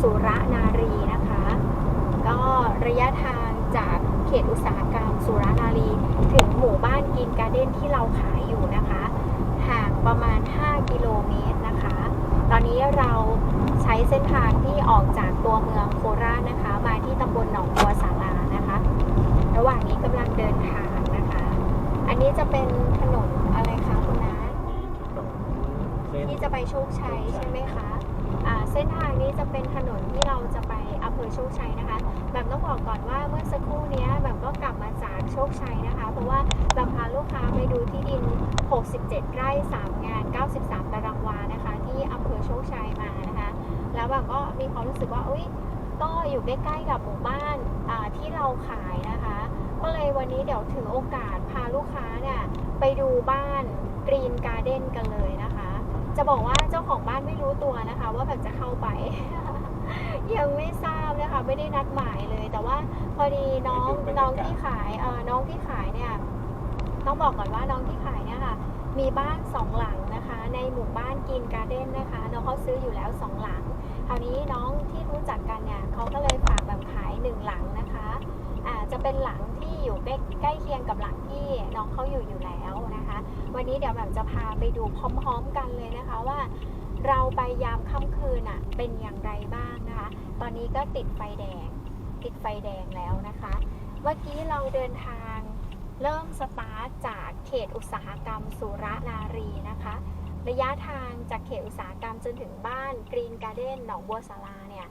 สุรนารีนะคะ ก็ระยะทางจากเขตอุตสาหกรรมสุรนารี ถึงหมู่บ้านกินการ์เด้นที่เราขายอยู่นะคะ ห่างประมาณ 5 กิโลเมตรนะคะ ตอนนี้เราใช้เส้นทางที่ออกจากตัวเมืองโคราชนะคะ มาที่ตำบลหนองบัวสารานะคะ ระหว่างนี้กำลังเดินทางนะคะ อันนี้จะเป็นถนนอะไรคะคุณน้าที่จะไปโชคชัยใช่ไหมคะอ่า เส้นทางนี้จะเป็นถนนที่เราจะไปอำเภอโชคชัยนะคะ แบบต้องบอกก่อนว่าเมื่อสักครู่นี้แบบก็กลับมาจากโชคชัยนะคะ เพราะว่าแบบพาลูกค้าไปดูที่ดิน 67 ไร่ 3 งาน 93 ตารางวานะคะ ที่อำเภอโชคชัยมานะคะ แล้วแบบก็มีความรู้สึกว่าอุ้ยก็อยู่ใกล้ๆกับหมู่บ้านที่เราขายนะคะ ก็เลยวันนี้เดี๋ยวถือโอกาสพาลูกค้าเนี่ยไปดูบ้านกรีนการ์เด้นกันเลยนะคะ จะบอกว่าเจ้าของบ้านไม่รู้ตัวนะคะ ว่าแบบจะเข้าไป ยังไม่ทราบนะคะไม่ได้นัดหมายเลย แต่ว่าพอดีน้องน้องที่ขายเออน้องที่ขายเนี่ยต้องบอกก่อนว่าน้องที่ขายเนี่ยค่ะ มีบ้านสองหลังนะคะ ในหมู่บ้านกินการ์เด้นนะคะน้องเขาซื้ออยู่แล้วสองหลังคราวนี้น้องที่รู้จักกันเนี่ยเขาก็เลยฝากแบบขายหนึ่งหลังนะคะอ่าจะเป็นหลังที่อยู่ใกล้ใกล้เคียงกับหลังที่น้องเขาอยู่อยู่แล้วนะคะ วันนี้เดี๋ยวแบบจะพาไปดูพร้อมๆกันเลยนะคะว่า เราไปยามค่ำคืนอะเป็นอย่างไรบ้างนะคะ ตอนนี้ก็ติดไฟแดง ติดไฟแดงแล้วนะคะ เมื่อกี้เราเดินทางเริ่มสตาร์ทจากเขตอุตสาหกรรมสุรนารีนะคะ ระยะทางจากเขตอุตสาหกรรมจนถึงบ้านกรีนการ์เด้นหนองบัวสาราเนี่ย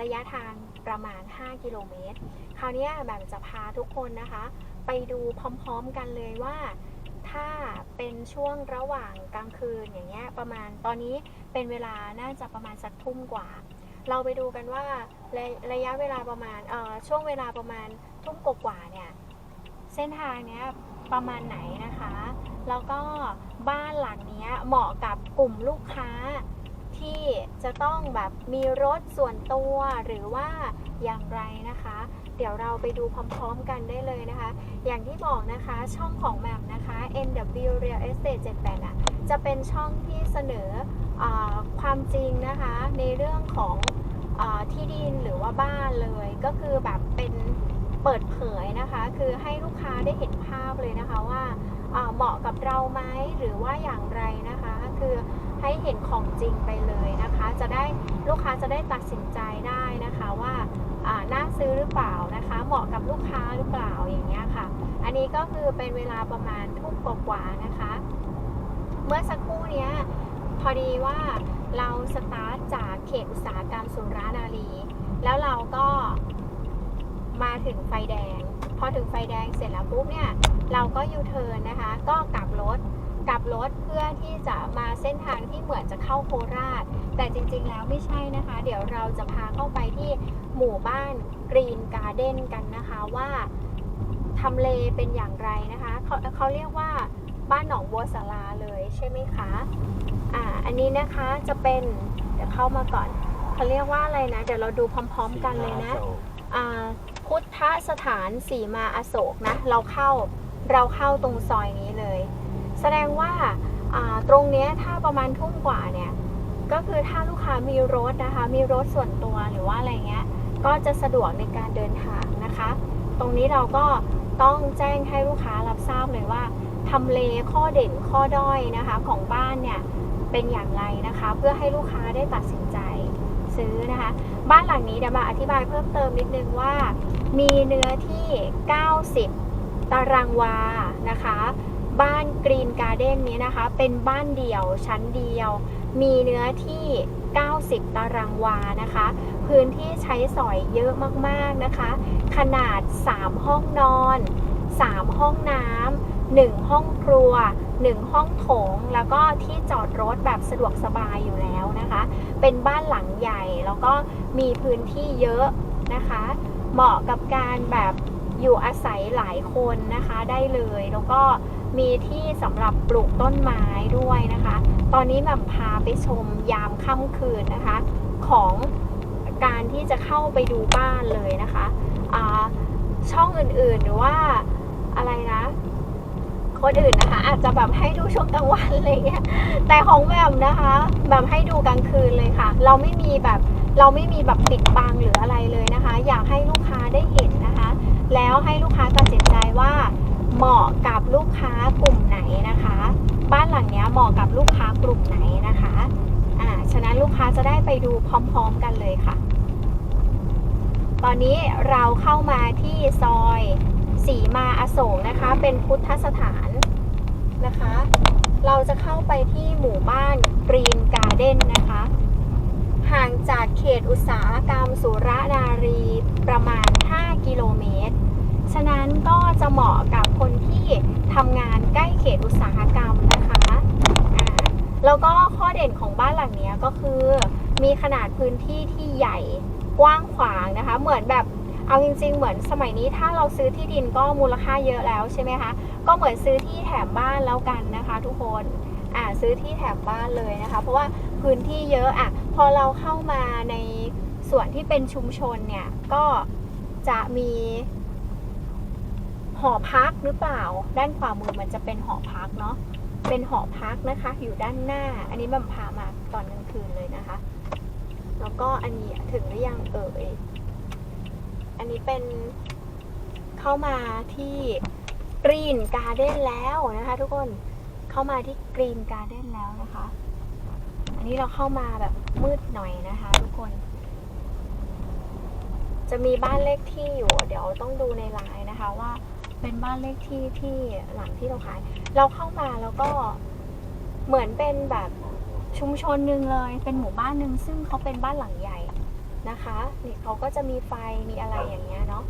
ระยะทางประมาณ 5 กิโลเมตร คราวนี้แบบจะพาทุกคนนะคะ ไปดูพร้อมๆกันเลยว่า ถ้าเป็นช่วงระหว่างกลางคืนอย่างเงี้ยประมาณตอนนี้เป็นเวลาน่าจะประมาณสักทุ่มกว่า เราไปดูกันว่าระระยะเวลาประมาณเอ่อช่วงเวลาประมาณทุ่มกว่าเนี่ยเส้นทางเนี้ยประมาณไหนนะคะ แล้วก็บ้านหลังเนี้ยเหมาะกับกลุ่มลูกค้าที่จะต้องแบบมีรถส่วนตัวหรือว่าอย่างไรนะคะ เดี๋ยวเราไปดูพร้อมๆกันได้เลยนะคะ อย่างที่บอกนะคะช่องของแหมมนะคะ NW Real Estate 78อะจะเป็นช่องที่เสนออความจริงนะคะในเรื่องของอที่ดินหรือว่าบ้านเลย ก็คือแบบเป็นเปิดเผยนะคะ คือให้ลูกค้าได้เห็นภาพเลยนะคะว่าเหมาะกับเราไหมหรือว่าอย่างไรนะคะ คือให้เห็นของจริงไปเลยนะคะ จะได้ลูกค้าจะได้ตัดสินใจได้นะคะว่า น่าซื้อหรือเปล่านะคะ เหมาะกับลูกค้าหรือเปล่าอย่างเงี้ยค่ะ อันนี้ก็คือเป็นเวลาประมาณทุ่มกว่าๆนะคะ เมื่อสักครู่เนี้ยพอดีว่าเราสตาร์ทจากเขตอุตสาหกรรมสุรานารี แล้วเราก็มาถึงไฟแดง พอถึงไฟแดงเสร็จแล้วปุ๊บเนี่ย เราก็ยูเทิร์นนะคะ ก็กลับรถ กลับรถเพื่อที่จะมาเส้นทางที่เหมือนจะเข้าโคราช แต่จริงๆแล้วไม่ใช่นะคะ เดี๋ยวเราจะพาเข้าไปที่หมู่บ้านกรีนการ์เด้นกันนะคะว่าทำเลเป็นอย่างไรนะคะเขาเขาเรียกว่าบ้านหนองบัวสาราเลยใช่ไหมคะอ่าอันนี้นะคะจะเป็นเดี๋ยวเข้ามาก่อนเขาเรียกว่าอะไรนะ เดี๋ยวเราดูพร้อม ๆ กันเลยนะอ่าพุทธสถานสีมาอโศกนะ เราเข้าเราเข้าตรงซอยนี้เลย แสดงว่าตรงนี้ถ้าประมาณทุ่มกว่าเนี่ยก็คือถ้าลูกค้ามีรถนะคะ มีรถส่วนตัวหรือว่าอะไรเงี้ย ก็จะสะดวกในการเดินทางนะคะ ตรงนี้เราก็ต้องแจ้งให้ลูกค้ารับทราบเลยว่าทำเลข้อเด่นข้อด้อยนะคะของบ้านเนี่ยเป็นอย่างไรนะคะ เพื่อให้ลูกค้าได้ตัดสินใจซื้อนะคะ บ้านหลังนี้เดี๋ยวมาอธิบายเพิ่มเติมนิดนึงว่า มีเนื้อที่ 90 ตารางวานะคะ บ้านกรีนการ์เด้นนี้นะคะ เป็นบ้านเดี่ยวชั้นเดียว มีเนื้อที่ 90 ตารางวานะคะ พื้นที่ใช้สอยเยอะมากๆนะคะ ขนาด 3 ห้องนอน 3 ห้องน้ำ1 ห้องครัว 1 ห้องโถง แล้วก็ที่จอดรถแบบสะดวกสบายอยู่แล้วนะคะ เป็นบ้านหลังใหญ่แล้วก็มีพื้นที่เยอะนะคะ เหมาะกับการแบบอยู่อาศัยหลายคนนะคะได้เลยแล้วก็ มีที่สำหรับปลูกต้นไม้ด้วยนะคะ ตอนนี้แหม่มพาไปชมยามค่ำคืนนะคะ ของการที่จะเข้าไปดูบ้านเลยนะคะช่องอื่นๆหรือว่าอะไรนะคนอื่นนะคะ อาจจะแบบให้ดูช่วงกลางวันอะไรเงี้ยแต่ของแหม่มนะคะแบบให้ดูกลางคืนเลยค่ะ เราไม่มีแบบเราไม่มีแบบปิดบังหรืออะไรเลยนะคะ อยากให้ลูกค้าได้เห็นนะคะ แล้วให้ลูกค้าตัดสินใจว่า เหมาะกับลูกค้ากลุ่มไหนนะคะ บ้านหลังนี้เหมาะกับลูกค้ากลุ่มไหนนะคะอ่าฉะนั้นลูกค้าจะได้ไปดูพร้อม ๆ กันเลยค่ะ ตอนนี้เราเข้ามาที่ซอยสีมาอโศกนะคะ เป็นพุทธสถานนะคะ เราจะเข้าไปที่หมู่บ้านกรีนการ์เด้นนะคะ ห่างจากเขตอุตสาหกรรมสุรนารีประมาณ 5 กิโลเมตร ฉะนั้นก็จะเหมาะกับคนที่ทำงานใกล้เขตอุตสาหกรรมนะคะแล้วก็ข้อเด่นของบ้านหลังนี้ก็คือ มีขนาดพื้นที่ที่ใหญ่กว้างขวางนะคะ เหมือนแบบเอาจริง ๆ เหมือนสมัยนี้ถ้าเราซื้อที่ดินก็มูลค่าเยอะแล้วใช่ไหมคะก็เหมือนซื้อที่แถมบ้านแล้วกันนะคะ ทุกคนอ่าซื้อที่แถมบ้านเลยนะคะ เพราะว่าพื้นที่เยอะอะพอเราเข้ามาในส่วนที่เป็นชุมชนเนี่ยก็จะมี อพักหรือเปล่า ด้านขวามือมันจะเป็นหอพักเนาะเป็นหอพักนะคะ อยู่ด้านหน้า อันนี้บัมพามาตอนกลางคืนเลยนะคะ แล้วก็อันนี้ถึงหรือยังเอ่ยอันนี้เป็นเข้ามาที่กรีนการ์เด้นแล้วนะคะ ทุกคนเข้ามาที่กรีนการ์เด้นแล้วนะคะ อันนี้เราเข้ามาแบบมืดหน่อยนะคะ ทุกคน จะมีบ้านเลขที่อยู่ เดี๋ยวต้องดูในไลน์นะคะว่า เป็นบ้านเลขที่ที่หลังที่เราขาย เราเข้ามาแล้วก็เหมือนเป็นแบบชุมชนหนึ่งเลย เป็นหมู่บ้านหนึ่งซึ่งเขาเป็นบ้านหลังใหญ่นะคะนี่เขาก็จะมีไฟมีอะไรอย่างเงี้ยเนาะ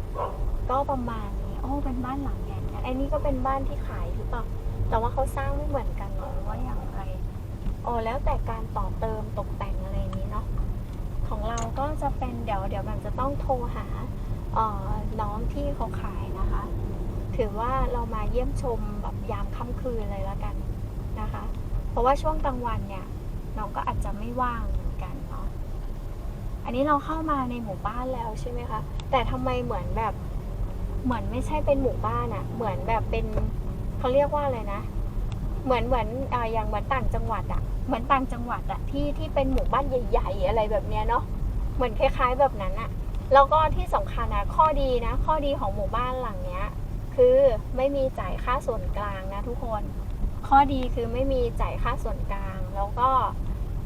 ก็ประมาณนี้โอ้เป็นบ้านหลังใหญ่ไอ้นี่ก็เป็นบ้านที่ขายหรือเปล่าแต่ว่าเขาสร้างไม่เหมือนกันหรอหรือว่าอย่างไรโอ้แล้วแต่การต่อเติมตกแต่งอะไรนี้เนาะของเราก็จะเป็นเดี๋ยวเดี๋ยวมันจะต้องโทรหาเอ่อน้องที่เขาขาย ถือว่าเรามาเยี่ยมชมแบบยามค่ำคืนเลยแล้วกันนะคะ เพราะว่าช่วงกลางวันเนี่ยน้องก็อาจจะไม่ว่างเหมือนกันเนาะอันนี้เราเข้ามาในหมู่บ้านแล้วใช่ไหมคะแต่ทำไมเหมือนแบบเหมือนไม่ใช่เป็นหมู่บ้านอะเหมือนแบบเป็นเขาเรียกว่าอะไรนะ เหมือนเหมือนออย่างเหมือนต่างจังหวัดอะเหมือนต่างจังหวัดอะที่ที่เป็นหมู่บ้านใหญ่ๆอะไรแบบเนี้ยเนาะเหมือนคล้าย ๆ แบบนั้นอะแล้วก็ที่สำคัญนะข้อดีนะ ข้อดีของหมู่บ้านหลังเนี้ย คือไม่มีจ่ายค่าส่วนกลางนะทุกคน ข้อดีคือไม่มีจ่ายค่าส่วนกลาง แล้วก็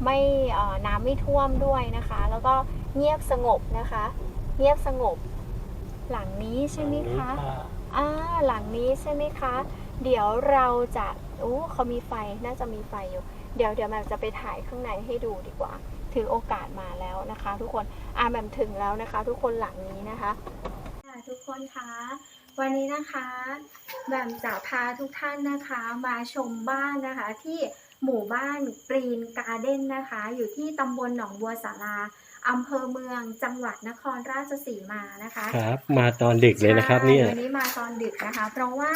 ไม่เอ่อน้ำไม่ท่วมด้วยนะคะ แล้วก็เงียบสงบนะคะ เงียบสงบ หลังนี้ใช่ไหมคะอ่าหลังนี้ใช่ไหมคะ เดี๋ยวเราจะอู้เขามีไฟน่าจะมีไฟอยู่ เดี๋ยวเดี๋ยวแหม่มจะไปถ่ายข้างในให้ดูดีกว่า ถือโอกาสมาแล้วนะคะ ทุกคนอ่าแหม่มถึงแล้วนะคะ ทุกคนหลังนี้นะคะค่ะทุกคนคะ วันนี้นะคะแหม่มจะพาทุกท่านนะคะมาชมบ้านนะคะ ที่หมู่บ้านกรีนการ์เด้นนะคะ อยู่ที่ตำบลหนองบัวสาราอำเภอเมืองจังหวัดนครราชสีมานะคะครับ มาตอนดึกเลยนะครับ เนี่ยใช่วันนี้มาตอนดึกนะคะ เพราะว่า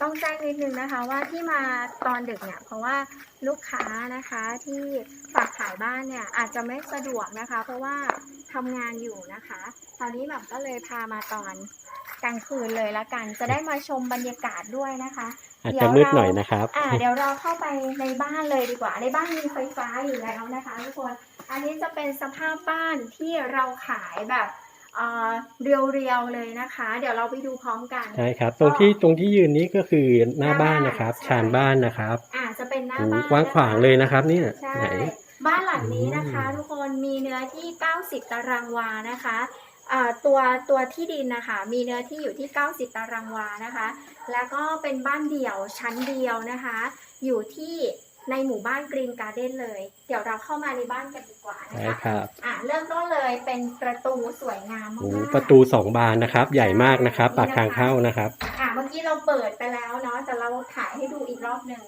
ต้องแจ้งนิดนึงนะคะว่าที่มาตอนดึกเนี่ย เพราะว่าลูกค้านะคะที่ฝากขายบ้านเนี่ยอาจจะไม่สะดวกนะคะ เพราะว่าทำงานอยู่นะคะตอนนี้แบบก็เลยพามาตอน กลางคืนเลยละกัน จะได้มาชมบรรยากาศด้วยนะคะอาจจะมืดหน่อยนะครับ อ่า เดี๋ยวเราเข้าไปในบ้านเลยดีกว่า ในบ้านมีไฟฟ้าอยู่แล้วนะคะทุกคน อันนี้จะเป็นสภาพบ้านที่เราขายแบบเอ่อเรียวๆเลยนะคะ เดี๋ยวเราไปดูพร้อมกันใช่ครับ ตรงที่ตรงที่ยืนนี้ก็คือหน้าบ้านนะครับใช่ชานบ้านนะครับ อ่าจะเป็นหน้าโอ้โหบ้านกว้างขวางเลยนะครับเนี่ยใช่ไหนบ้านหลังนี้นะคะอืมทุกคนมีเนื้อที่ 90 ตารางวานะคะอ่า ตัวตัวที่ดินนะคะ มีเนื้อที่อยู่ที่ 90 ตารางวานะคะ แล้วก็เป็นบ้านเดี่ยวชั้นเดียวนะคะ อยู่ที่ในหมู่บ้านกรีนการ์เด้นเลย เดี๋ยวเราเข้ามาในบ้านกันดีกว่านะใช่คะครับอะเริ่มต้นเลยเป็นประตูสวยงามมากโอ้โหๆประตูสองบานนะครับ ใหญ่มากนะครับ ปากทางเข้านะครับ อะเมื่อกี้เราเปิดไปแล้วเนาะแต่เราถ่ายให้ดูอีกรอบหนึ่ง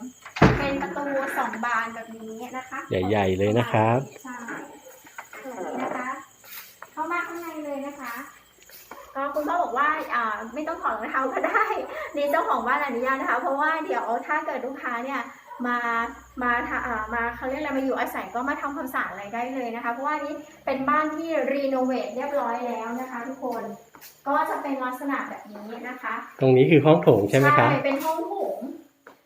เป็นประตูสองบานแบบนี้นะคะใหญ่ๆเลยนะครับ ใช่ แบบนี้นะคะเข้ามาข้างในเลยนะคะ ก็คุณพ่อบอกว่าอ่าไม่ต้องถอดรองเท้าก็ได้นี่เจ้าของบ้านอนุญาตนะคะ เพราะว่าเดี๋ยวถ้าเกิดลูกค้าเนี่ยมามาทาอ่ามาเขาเรียกอะไรมาอยู่อาศัยก็มาทำความสะอาดอะไรได้เลยนะคะ เพราะว่านี้เป็นบ้านที่รีโนเวทเรียบร้อยแล้วนะคะ ทุกคนก็จะเป็นลักษณะแบบนี้นะคะตรงนี้คือห้องโถงใช่ไหมครับเป็นห้องโถง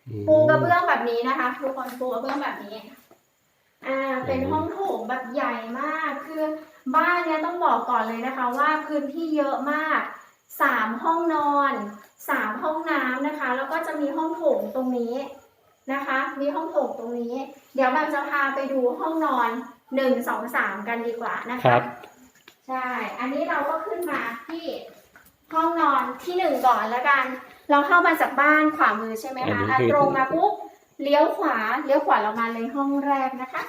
อืมปูกระเบื้องแบบนี้นะคะทุกคนปูกระเบื้องแบบนี้ อ่า เป็นห้องโถงแบบใหญ่มากคือ บ้านเนี้ยต้องบอกก่อนเลยนะคะว่าพื้นที่เยอะมากสามห้องนอนสามห้องน้ำนะคะ แล้วก็จะมีห้องโถงตรงนี้นะคะ มีห้องโถงตรงนี้ เดี๋ยวแบบจะพาไปดูห้องนอนหนึ่งสองสามกันดีกว่านะครัคะบใช่ อันนี้เราก็ขึ้นมาที่ห้องนอนที่หนึ่งก่อนแล้วกัน เราเข้ามาจากบ้านขวามือใช่ไหมอันคะนี้อะคือ ตรงมาปุ๊บเลี้ยวขวาเลี้ยวขวาเรามาเลยห้องแรกนะคะ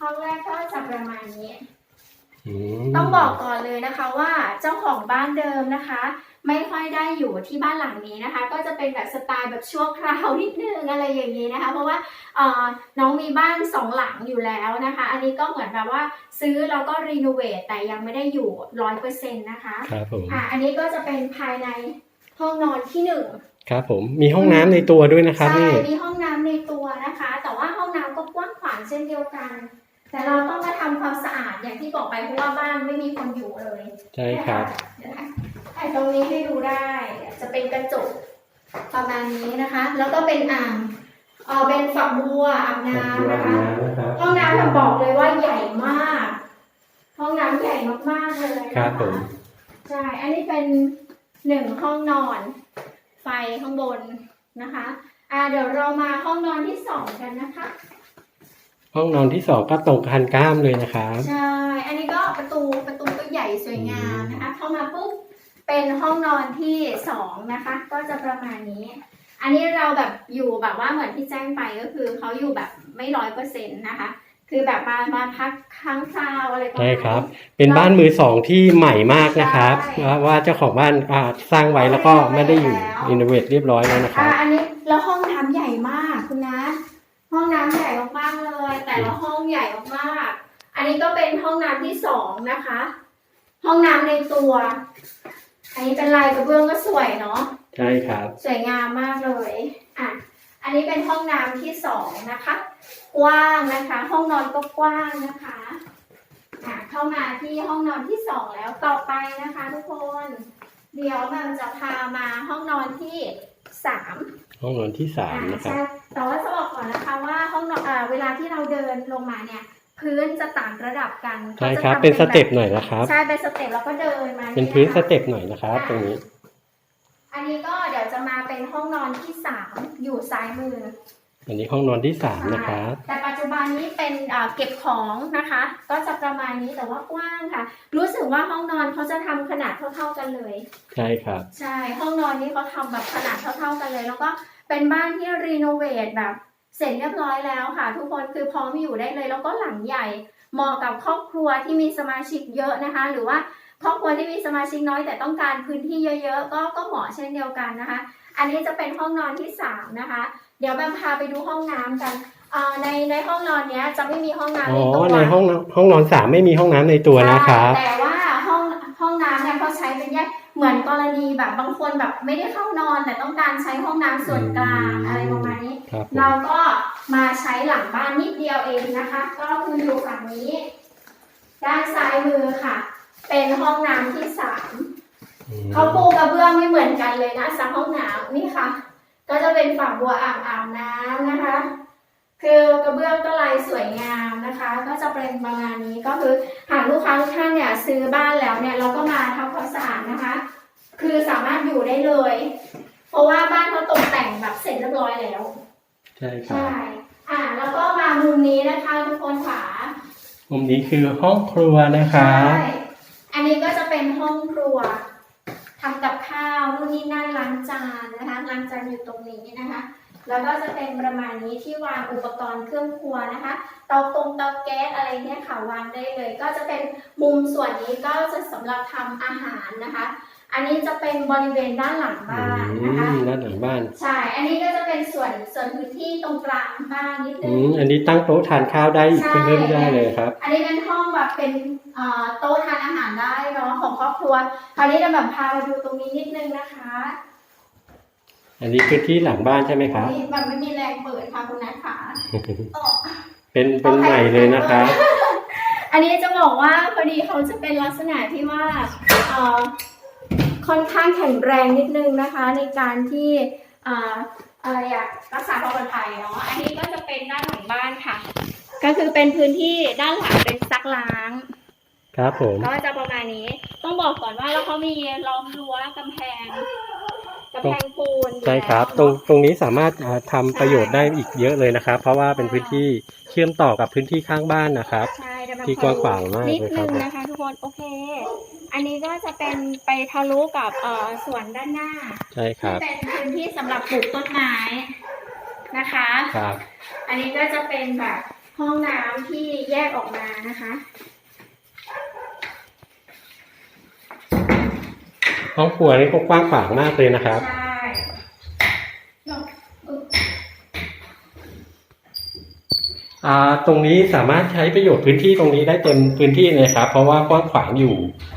ห้องแรกก็จะประมาณนี้อืม ต้องบอกก่อนเลยนะคะว่าเจ้าของบ้านเดิมนะคะ ไม่ค่อยได้อยู่ที่บ้านหลังนี้นะคะ ก็จะเป็นแบบสไตล์แบบชั่วคราวนิดนึงอะไรอย่างนี้นะคะ เพราะว่าเอ่อน้องมีบ้านสองหลังอยู่แล้วนะคะ อันนี้ก็เหมือนแบบว่าซื้อแล้วก็รีโนเวทแต่ยังไม่ได้อยู่ร้อยเปอร์เซ็นต์นะคะครับผมอะอันนี้ก็จะเป็นภายในห้องนอนที่หนึ่งครับผมมีห้องน้ำในตัวด้วยนะครับใช่นี่มีห้องน้ำในตัวนะคะ แต่ว่าห้องน้ำก็กว้างขวางเช่นเดียวกัน แต่เราต้องมาทำความสะอาดอย่างที่บอกไปเพราะว่าบ้านไม่มีคนอยู่เลยใช่ครับเดี๋ยวนะไอ้ตรงนี้ให้ดูได้ จะเป็นกระจกประมาณนี้นะคะ แล้วก็เป็นอ่างเออเป็นฝักบัวอาบน้ำนะคะห้องน้ำแบบบอกเลยว่าใหญ่มาก ห้องน้ำใหญ่มากๆเลยนะะครับผมใช่อันนี้เป็นหนึ่งห้องนอน ไฟข้างบนนะคะ อ่าเดี๋ยวเรามาห้องนอนที่สองกันนะคะ ห้องนอนที่สองก็ตรงกันก้ามเลยนะครับ ใช่ อันนี้ก็ประตูประตูก็ใหญ่สวยงามนะคะ เข้ามาปุ๊บเป็นห้องนอนที่สองนะคะ ก็จะประมาณนี้ อันนี้เราแบบอยู่แบบว่าเหมือนที่แจ้งไปก็คือเขาอยู่แบบไม่ร้อยเปอร์เซ็นต์นะคะ คือแบบมามาพักค้างคราวอะไรประมาณใช่นี้ ครับ เป็นบ้านมือสองที่ใหม่มากนะครับใช่ ว่าว่าเจ้าของบ้านอ่าสร้างไว้แล้วก็ไม่ได้อยู่อินโนเวทเรียบร้อยแล้วนะคอ่ารับอันนี้แล้วห้องน้ำใหญ่มากคุณนะ ห้องน้ำใหญ่มากๆเลย แต่ละห้องใหญ่มากๆ อันนี้ก็เป็นห้องน้ำที่สองนะคะ ห้องน้ำในตัว อันนี้เป็นลายกระเบื้องก็สวยเนาะ ใช่ครับ สวยงามมากเลย อะ อันนี้เป็นห้องน้ำที่สองนะคะ กว้างนะคะ ห้องนอนก็กว้างนะคะ อะ เข้ามาที่ห้องนอนที่สองแล้ว ต่อไปนะคะทุกคน เดี๋ยวมันจะพามาห้องนอนที่สามห้องนอนที่สามอ่านะครับ ใช่แต่ว่าจะบ อกก่อนนะคะว่าห้องนอนอ่าเวลาที่เราเดินลงมาเนี่ย พื้นจะต่างระดับกันใช่ขาจะครับทำเป็นสเต็ปแบบหน่อยนะครับ ใช่เป็นสเต็ปแล้วก็เดินมาเป็นพื้นยะสเต็ปหน่อยนะครับ ตรงนี้ อันนี้ก็เดี๋ยวจะมาเป็นห้องนอนที่สามอยู่ซ้ายมือ อันนี้ห้องนอนที่สามนะครับแต่ปัจจุบันนี้เป็นอ่าเก็บของนะคะ ก็จะประมาณนี้แต่ว่ากว้างค่ะ รู้สึกว่าห้องนอนเขาจะทำขนาดเท่า ๆกันเลย ใช่ครับ ใช่ห้องนอนนี้เขาทำแบบขนาดเท่า ๆกันเลย แล้วก็เป็นบ้านที่รีโนเวทแบบ เสร็จเรียบร้อยแล้วค่ะ ทุกคนคือพร้อมอยู่ได้เลย แล้วก็หลังใหญ่เหมาะกับครอบครัวที่มีสมาชิกเยอะนะคะ หรือว่าครอบครัวที่มีสมาชิกน้อยแต่ต้องการพื้นที่เยอะๆ ก็ก็เหมาะเช่นเดียวกันนะคะ อันนี้จะเป็นห้องนอนที่สามนะคะ เดี๋ยวแบมพาไปดูห้องน้ำกันอ่าในในห้องนอนเนี้ยจะไม่มีห้องน้ำอ๋ในอตัวในห้องนอนห้องนอนสามไม่มีห้องน้ำในตัวนะครับใช่แต่ว่าห้องห้องน้ำเนี่ยเขาใช้ เป็นแยกเหมือนกรณีแบบบางคนแบบไม่ได้เข้านอนแต่ต้องการใช้ห้องน้ำส่วนกลางอืมอะไรประมาณนี้ ครับผม เราก็มาใช้หลังบ้านนิดเดียวเองนะคะ ก็คืออยู่ฝั่งนี้ ด้านซ้ายมือค่ะ เป็นห้องน้ำที่สามอืมเขาปูกระเบื้องไม่เหมือนกันเลยนะสามห้องน้ำนี่ค่ะ ก็จะเป็นฝักบัวอ่างอาบน้ำนะคะ คือกระเบื้องก็ลายสวยงามนะคะ ก็จะเป็นประมาณนี้ก็คือหากลูกค้าทุกท่านเนี่ยซื้อบ้านแล้วเนี่ยเราก็มาทำความสะอาดนะคะ คือสามารถอยู่ได้เลย เพราะว่าบ้านเขาตกแต่งแบบเสร็จเรียบร้อยแล้ว ใช่ครับใช่อ่าแล้วก็มามุมนี้นะคะทุกคนค่ะมุมนี้คือห้องครัวนะคใช่รับอันนี้ก็จะเป็นห้องครัวทำกับข้าวนู่นนี่นั่นล้างจานนะคะล้างจานอยู่ตรงนี้นะคะ แล้วก็จะเป็นประมาณนี้ที่วางอุปกรณ์เครื่องครัวนะคะเตาตรงเตาแก๊สอะไรเนี่ยค่ะวางได้เลย ก็จะเป็นมุมส่วนนี้ก็จะสำหรับทำอาหารนะคะ อันนี้จะเป็นบริเวณด้านหลังอืบ้านนะคะมด้านหลังบ้านใช่อันนี้ก็จะเป็นส่วนส่วนพื้นที่ตรงกลางบ้านนิดนึอืงมอันนี้ตั้งโต๊ะทานข้าวได้อีกใช่เพิ่มได้เลยครับ อันนี้เป็นห้องแบบเป็นเอ่อโต๊ะทานอาหารได้เนาะของครอบครัว คราวนี้เราแบบพามาดูตรงนี้นิดนึงนะคะ อันนี้คือที่หลังบ้านใช่ไหมครับ นี่แบบไม่มีแรงเปิดค่ะคุณนัทค่ะเป็นเป็นใหม่เลยนะครับอันนี้จะบอกว่าพอดีเขาจะเป็นลักษณะที่ว่าเอ่อค่อนข้างแข็งแรงนิดนึงนะคะ ในการที่เอ่ออะไรอะรักษาความปลอดภัยเนาะอันนี้ก็จะเป็นด้านหลังบ้านค่ะ ก็คือเป็นพื้นที่ด้านหลังเป็นซักล้าง ครับผม ก็จะประมาณนี้ ต้องบอกก่อนว่าแล้วเขามีล้อมรั้วกำแพง กำแพงปูนอยู่ใช่ครับ แล้วตรงตรงนี้สามารถอ่าทำประโยชน์ได้อีกเยอะเลยนะครับ เพราะว่าเป็นพื้นที่เชื่อมต่อกับพื้นที่ข้างบ้านนะครับ ใช่เดี๋ยวแบบที่กว้างขวางมากนิดเลยคนึรับ งนะคะ ทุกคนโอเค อันนี้ก็จะเป็นไปทะลุกับเอ่อส่วนด้านหน้าใช่คที่รับเป็นพื้นที่สำหรับปลูกต้นไม้นะคะ ครับ อันนี้ก็จะเป็นแบบห้องน้ำที่แยกออกมานะคะ ห้องครัวนี่ก็กว้างขวางมากเลยนะครับ ใช่อ่าตรงนี้สามารถใช้ประโยชน์พื้นที่ตรงนี้ได้เต็มพื้นที่เลยครับ เพราะว่ากว้างขวางอยู่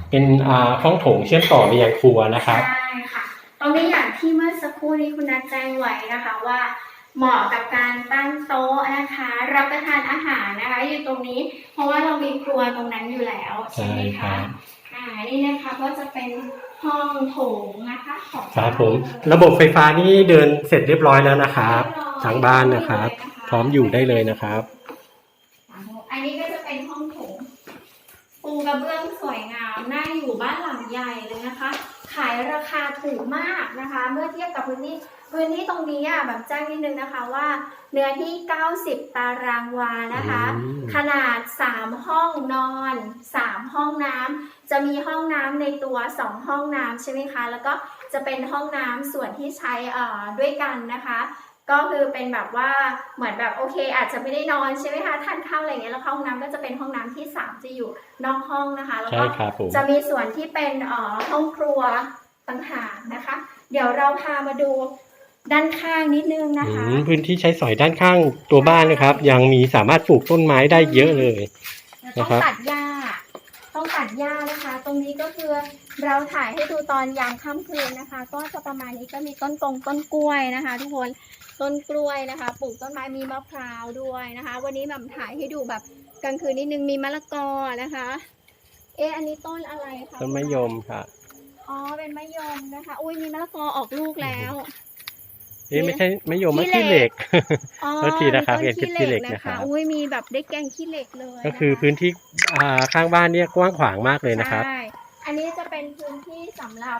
เป็นอ่าห้องโถงเชื่อมต่อไปยังครัวนะครับ ใช่ค่ะ ตรงนี้อย่างที่เมื่อสักครู่นี้คุณนัทแจ้งไว้นะคะว่า เหมาะกับการตั้งโต๊ะนะคะ รับประทานอาหารนะคะ อยู่ตรงนี้ เพราะว่าเรามีครัวตรงนั้นอยู่แล้วใช่ไหมใช่ครัคะบ อ่านี่นะคะก็จะเป็น ห้องโถงนะคะของครับผม ระบบไฟฟ้านี่เดินเสร็จเรียบร้อยแล้วนะครับทางบ้านนะครับ พร้อมอยู่ได้เลยนะครับ อันนี้ก็จะเป็นห้องโถงปูกระเบื้องสวยงามน่าอยู่บ้านหลังใหญ่เลยนะคะ ขายราคาถูกมากนะคะ เมื่อเทียบกับพื้นที่พื้นที่ตรงนี้อะแบบแจ้งนิดนึงนะคะว่า เนื้อที่ 90 ตารางวานะคะ อืม ขนาด 3 ห้องนอน 3 ห้องน้ำจะมีห้องน้ำในตัว 2 ห้องน้ำใช่ไหมคะ แล้วก็จะเป็นห้องน้ำส่วนที่ใช้เอ่อด้วยกันนะคะ ก็คือเป็นแบบว่าเหมือนแบบโอเค อาจจะไม่ได้นอนใช่ไหมคะทานข้าวอะไรอย่างเงี้ยแล้วเข้าห้องน้ำก็จะเป็นห้องน้ำที่ 3 จะอยู่นอกห้องนะคะ แล้วใช่ก็ครับผมจะมีส่วนที่เป็นเอ่อห้องครัวต่างหากนะคะ เดี๋ยวเราพามาดูด้านข้างนิดนึงนะคะอืมพื้นที่ใช้สอยด้านข้างตัวบ้านนะครับ ยังมีสามารถปลูกต้นไม้ได้เยอะเลยต้องนะครับตัดหญ้าต้องตัดหญ้านะคะ ตรงนี้ก็คือเราถ่ายให้ดูตอนยามค่ำคืนนะคะ ก็จะประมาณนี้ก็มีต้นกงต้นกล้วยนะคะ ทุกคน ต้นกล้วยนะคะ ปลูกต้นไม้มีมะพร้าวด้วยนะคะ วันนี้แบบถ่ายให้ดูแบบกลางคืนนิดนึงมีมะละกอนะคะ เอ๊ะอันนี้ต้นอะไรคะต้นมะยมค่ะ อ๋อเป็นมะยมนะคะอุ้ยมีมะละกอออกลูกแล้วเอ๊ะไม่ใช่มะยมมะขี้ขี้เหเหล็ล็กกอ๋อโทษทีนะครับมีต้เห็นขี้เหล็กนะครับอุ้ยมีแบบได้แกงขี้เหล็กเลยก็คือนะคะพื้นที่อ่าข้างบ้านเนี่ยกว้างขวางมากเลยนะครับใช่อันนี้จะเป็นพื้นที่สำหรับ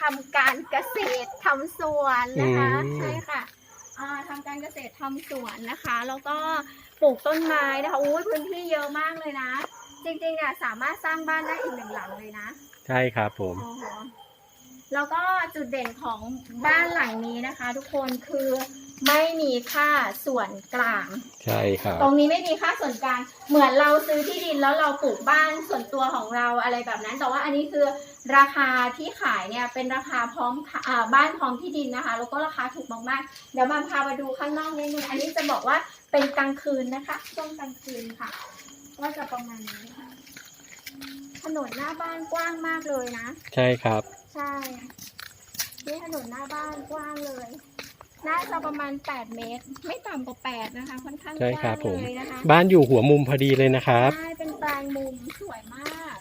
ทำการเกษตรทำสวนนะคะอืมใช่ค่ะอ่า ทำการเกษตรทำสวนนะคะ แล้วก็ปลูกต้นไม้นะคะอุ้ยพื้นที่เยอะมากเลยนะ จริงๆเนี่ยสามารถสร้างบ้านได้อีกหนึ่งหลังเลยนะใช่ครับผมโอ้โหแล้วก็จุดเด่นของบ้านหลังนี้นะคะ ทุกคนคือ ไม่มีค่าส่วนกลาง ใช่ครับ ตรงนี้ไม่มีค่าส่วนกลาง เหมือนเราซื้อที่ดินแล้วเราปลูกบ้านส่วนตัวของเราอะไรแบบนั้น แต่ว่าอันนี้คือราคาที่ขายเนี่ยเป็นราคาพร้อมขอ่าบ้านพร้อมที่ดินนะคะ แล้วก็ราคาถูกมากๆ เดี๋ยวมาพามาดูข้างนอกนิดนึง อันนี้จะบอกว่าเป็นกลางคืนนะคะช่วงกลางคืนค่ะ ก็จะประมาณนี้ค่ะ ถนนหน้าบ้านกว้างมากเลยนะ ใช่ครับ ใช่นี่ถนนหน้าบ้านกว้างเลย น่าจะประมาณ 8 เมตร ไม่ต่ำกว่า 8 นะคะ ค่อนข้างกใช่ครัว้าบงผม เลยนะคะบ้านอยู่หัวมุมพอดีเลยนะครับ ใช่เป็นปลายมุมสวยมาก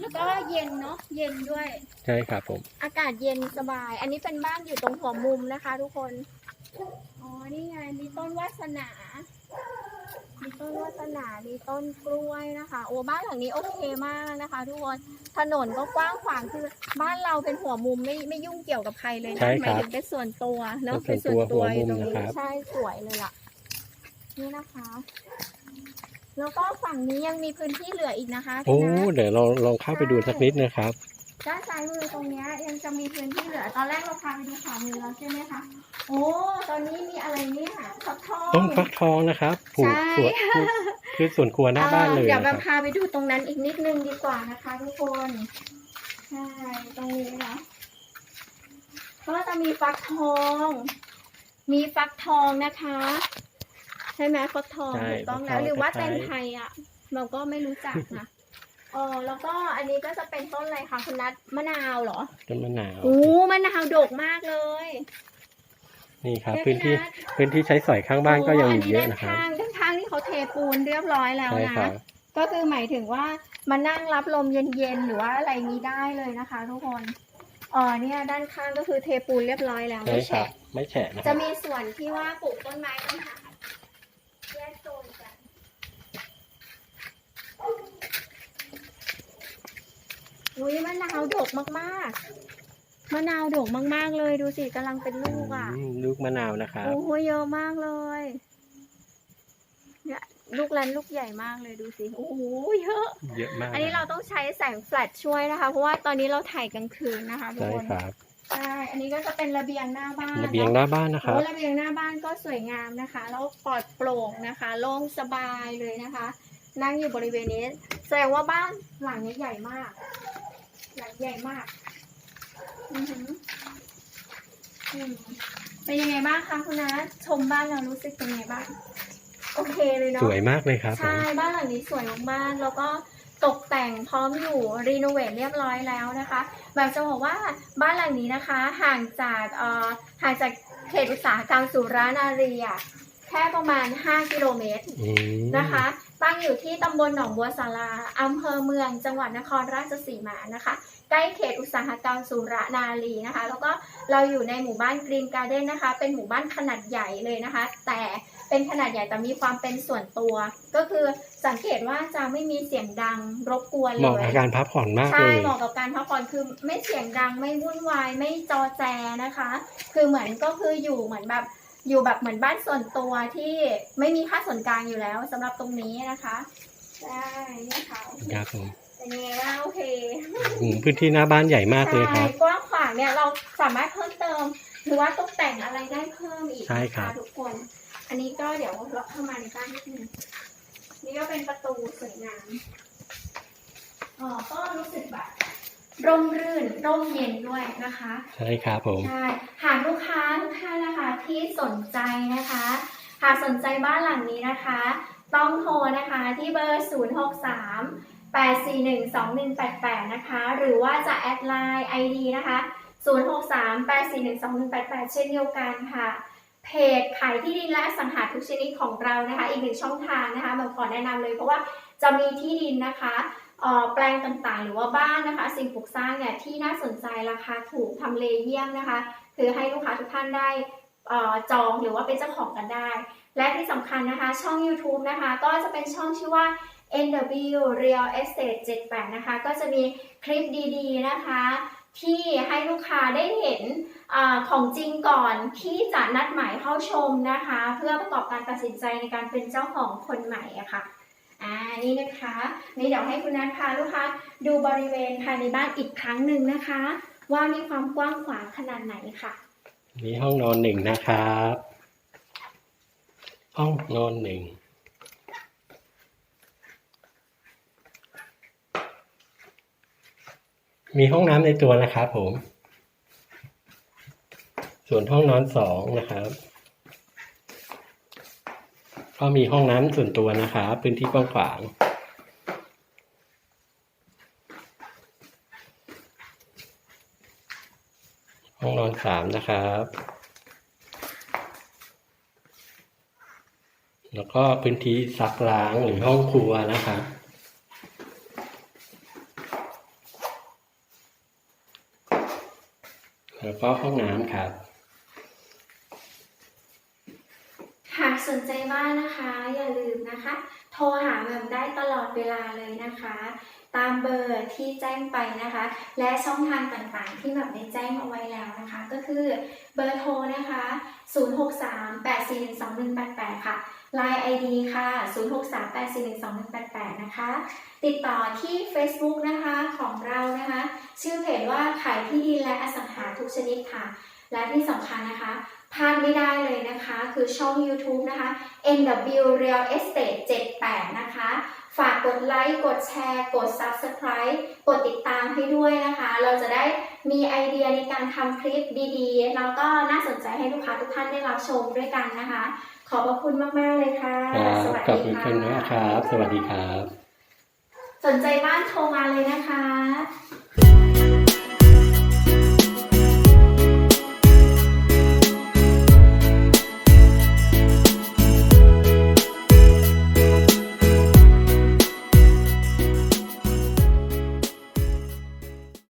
แล้วก็เย็นเนาะเย็นด้วย ใช่ครับผม อากาศเย็นสบาย อันนี้เป็นบ้านอยู่ตรงหัวมุมนะคะ ทุกคน อ๋อ นี่ไง มีต้นวาสนา มีต้นวาสนา มีต้นกล้วยนะคะ โอ้บ้านหลังนี้โอเคมากนะคะทุกคน ถนนก็กว้างขวางคือบ้านเราเป็นหัวมุมไม่ไม่ยุ่งเกี่ยวกับใครเลยใช่นะหครัมายบถึงเป็นส่วนตัวเนาะเป็นส่วนตัวอยู่ตรงหัวมุมนี้นะครับ ใช่สวยเลยล่ะ นี่นะคะ แล้วก็ฝั่งนี้ยังมีพื้นที่เหลืออีกนะคะโอ้พี่นัทเดี๋ยวเราลองเข้าไปดูสักนิดนะครับ ด้านซ้ายมือตรงเนี้ยยังจะมีพื้นที่เหลือ ตอนแรกเราพาไปดูขวามือแล้วใช่ไหมคะ โอ้ ตอนนี้มีอะไรเนี่ยฟักทอง ต้นฟักทองนะครับปลูกใช่สวนปลูกคือส่วนครัวหน้าบ้านเลยเดี๋ยวนะแบครับบพาไปดูตรงนั้นอีกนิดนึงดีกว่านะคะทุกคน ใช่ ตรงนี้นะก็จะมีฟักทอง มีฟักทองนะคะ ใช่ไหมฟักทองใช่ถูกต้องฟักทแล้องวหรือว่าตะไคร้แตงไทยอะ เราก็ไม่รู้จักนะ เออแล้วก็อันนี้ก็จะเป็นต้นอะไรคะคุณนัทมะนาวเหรอต้นมะนาว โอ้มะนาวดกมากเลยนี่ครับเดี๋ยวพื้นที่พี่นัทพื้นที่ใช้สอยข้างบ้านก็ยังมีเยอะด้านนะครับข้างด้านข้างที่เขาเทปูนเรียบร้อยแล้วใช่นะ ครับก็คือหมายถึงว่ามานั่งรับลมเย็นๆหรือว่าอะไรนี้ได้เลยนะคะ ทุกคนอ๋อเนี่ยด้านข้างก็คือเทปูนเรียบร้อยแล้วใช่ไม่ครับแฉะไม่แฉะนะคจะรับมีส่วนที่ว่าปลูกต้นไม้ต้นหางแยกโซนกัน อุ้ยมะนาวดกมากๆมะนาวดกมากๆเลยดูสิกำลังเป็นลูกอะอืมลูกมะนาวนะครับ โอ้โหเยอะมากเลยเนี่ยลูกแลนลูกใหญ่มากเลยดูสิโอ้โหเยอะ เยอะมากอันนี้เราต้องใช้แสงแฟลชช่วยนะคะ เพราะว่าตอนนี้เราถ่ายกลางคืนนะคะทุกใช่คนครับใช่อันนี้ก็จะเป็นระเบียงหน้าบ้านระเบียงหน้าบ้านนะครับ โอ้ระเบียงหน้าบ้านก็สวยงามนะคะ แล้วปลอดโปร่งนะคะโล่งสบายเลยนะคะ นั่งอยู่บริเวณนี้ แสดงว่าบ้านหลังนี้ใหญ่มาก หลังใหญ่มาก อือหืออืมเป็นยังไงบ้างคะคุณนัทชมบ้านเรารู้สึกเป็นยังไงบ้าง โอเคเลยเนาะ สวยมากเลยครับผมใช่บ้านหลังนี้สวยมากๆ แล้วก็ตกแต่งพร้อมอยู่รีโนเวทเรียบร้อยแล้วนะคะแบบจะบอกว่าบ้านหลังนี้นะคะห่างจากเอ่อห่างจากเขตอุตสาหกรรมสุรานารีอะ แค่ประมาณ 5 กิโลเมตรอืมนะคะ ตั้งอยู่ที่ตำบลหนองบัวสาราอำเภอเมือง จังหวัดนครราชสีมานะคะ ใกล้เขตอุตสาหกรรมสุรนารีนะคะ แล้วก็เราอยู่ในหมู่บ้านกรีนการ์เด้นนะคะ เป็นหมู่บ้านขนาดใหญ่เลยนะคะ แต่เป็นขนาดใหญ่แต่มีความเป็นส่วนตัว ก็คือสังเกตว่าจะไม่มีเสียงดังรบกวนเหมาะเลกับยการพักผ่อนมากใช่เลยเหมาะกับการพักผ่อนคือไม่เสียงดังไม่วุ่นวายไม่จอแจนะคะ คือเหมือนก็คืออยู่เหมือนแบบ อยู่แบบเหมือนบ้านส่วนตัวที่ไม่มีค่าส่วนกลางอยู่แล้วสำหรับตรงนี้นะคะใช่นี่ค่ะครับผมเป็นยังไงบ้างโอเคอืมพื้นที่หน้าบ้านใหญ่มากเลยครับ ใช่กว้างขวางเนี่ยเราสามารถเพิ่มเติม หรือว่าตกแต่งอะไรได้เพิ่มอีกใช่นะครัคะบทุกคน อันนี้ก็เดี๋ยวเราเข้ามาในบ้านนิดนึงนี่ก็เป็นประตูสวยงามอ๋อก็รู้สึกแบบ ร่มรื่นร่มเย็นด้วยนะคะ ใช่ครับผมใช่หากลูกค้าทุกท่านนะคะที่สนใจนะคะ หากสนใจบ้านหลังนี้นะคะ ต้องโทรนะคะที่เบอร์ 063 841 2188 นะคะ หรือว่าจะแอดไลน์ ID นะคะ 063 841 2188 เช่นเดียวกันค่ะ เพจขายที่ดินและอสังหาทุกชนิดของเรานะคะ อีกหนึ่งช่องทางนะคะเบลขอแนะนำเลยเพราะว่าจะมีที่ดินนะคะเอ่อ แปลงต่างๆ หรือว่าบ้านนะคะ สิ่งปลูกสร้างเนี่ยที่น่าสนใจราคาถูกทำเลเยี่ยมนะคะ คือให้ลูกค้าทุกท่านได้ออจองหรือว่าเป็นเจ้าของกันได้ และที่สำคัญนะคะช่อง YouTube นะคะ ก็จะเป็นช่องชื่อว่า NW Real Estate 78 นะคะ ก็จะมีคลิปดีๆนะคะ ที่ให้ลูกค้าได้เห็นอของจริงก่อนที่จะนัดหมายเข้าชมนะคะ เพื่อประกอบการตัดสินใจในการเป็นเจ้าของคนใหม่ะค่ะ อ่านี่นะคะนี่เดี๋ยวให้คุณนัทพาลูกค้าดูบริเวณภายในบ้านอีกครั้งหนึ่งนะคะ ว่ามีความกว้างขวางขนาดไหนค่ะนี่ห้องนอนหนึ่งนะครับ ห้องนอนหนึ่งมีห้องน้ำในตัวนะครับผม ส่วนห้องนอนสองนะครับ ก็มีห้องน้ำส่วนตัวนะครับพื้นที่กว้างขวางห้องนอนสามนะครับ แล้วก็พื้นที่ซักล้างหรือห้องครัวนะครับแล้วก็ห้องน้ำครับ หากสนใจ บ้านนะคะ อย่าลืมนะคะ โทรหาแหม่มได้ตลอดเวลาเลยนะคะ ตามเบอร์ที่แจ้งไปนะคะ และช่องทางต่างๆ ที่แบบได้แจ้งเอาไว้แล้วนะคะ ก็คือเบอร์โทรนะคะ 0638412188 ค่ะ Line ID ค่ะ 0638412188 นะคะ ติดต่อที่ Facebook นะคะของเรานะคะ ชื่อเพจว่าขายที่ดินและอสังหาทุกชนิดค่ะ และที่สำคัญนะคะ พลาดไม่ได้เลยนะคะ คือช่อง YouTube นะคะ NW Real Estate 78 นะคะ ฝากกดไลค์ กดแชร์ กด Subscribe กดติดตามให้ด้วยนะคะ เราจะได้มีไอเดียในการทำคลิปดีๆ แล้วก็น่าสนใจให้ลูกค้าทุกท่านได้รับชมด้วยกันนะคะ ขอบพระคุณมาก ๆ เลยค่ะครับสวัสขอบดีคุณค่ะ มากครับ สวัสดีครับ สนใจบ้านโทรมาเลยนะคะ